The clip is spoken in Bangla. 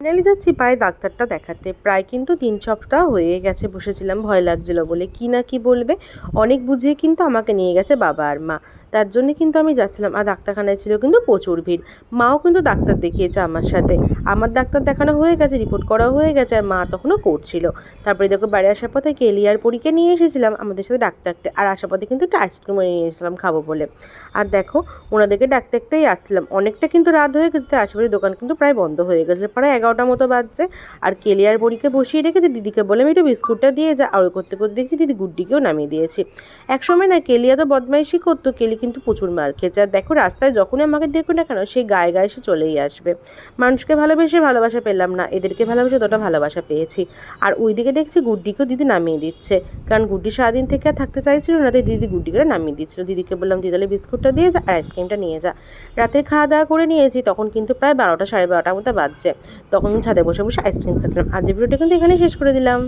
ফাইনালি যাচ্ছি পায়ে ডাক্তারটা দেখাতে। প্রায় কিন্তু তিন সপ্তাহ হয়ে গেছে, বসেছিলাম, ভয় লাগছিল বলে। কি না কি বলবে? অনেক বুঝিয়ে কিন্তু আমাকে নিয়ে গেছে বাবা আর মা। তার জন্য কিন্তু আমি যাচ্ছিলাম আর ডাক্তারখানায় ছিল কিন্তু প্রচুর ভিড়। মাও কিন্তু ডাক্তার দেখিয়েছে আমার সাথে। আমার ডাক্তার দেখানো হয়ে গেছে রিপোর্ট করা হয়ে গেছে আর মা তখনও করছিল। তারপরে দেখো বাড়ি আসার পথে কেলিয়ার পরীকে নিয়ে এসেছিলাম আমাদের সাথে ডাক্তারতে আর আসার পথে কিন্তু একটা আইসক্রিমও নিয়ে এসেছিলাম খাব বলে। আর দেখো ওনাদেরকে ডাকতে ডাকতেই আসছিলাম। অনেকটা কিন্তু রাত হয়ে গেছে, তাই আশেপাশের দোকান কিন্তু প্রায় বন্ধ হয়ে গেছিল। প্রায় এগারোটা মতো বাজছে আর কেলিয়ার বড়িকে বসিয়ে রেখেছে। দিদিকে বলে আমি একটু বিস্কুটটা দিয়ে যা। আর করতে করতে দেখছি দিদি গুড্ডিকেও নামিয়ে দিয়েছি। একসময় না কেলিয়া তো বদমাইশি করতো। কেলি কিন্তু প্রচুর মার খেয়েছে। আর দেখো, রাস্তায় যখনই আমাকে দেখো না কেন, সেই গায়ে গায়ে সে চলেই আসবে। মানুষকে ভালোবেসে ভালোবাসা পেলাম না, এদেরকে ভালোবেসে ততটা ভালোবাসা পেয়েছি। আর ওইদিকে দেখছি গুড্ডিকেও দিদি নামিয়ে দিচ্ছে। কারণ গুড্ডি সারাদিন থেকে আর থাকতে চাইছিল না, তাই দিদি গুড্ডিকে নামিয়ে দিচ্ছিল। দিদিকে বললাম দিদি তাহলে বিস্কুটটা দিয়ে যা আর আইসক্রিমটা নিয়ে যা। রাতে খাওয়া দাওয়া করে নিয়েছি, তখন কিন্তু প্রায় বারোটা, সাড়ে বারোটার মতো বাজছে। তখন ছাদে বসে বসে আইসক্রিম খাচ্ছিলাম। আজ ভিডিওটা কিন্তু এখানেই শেষ করে দিলাম।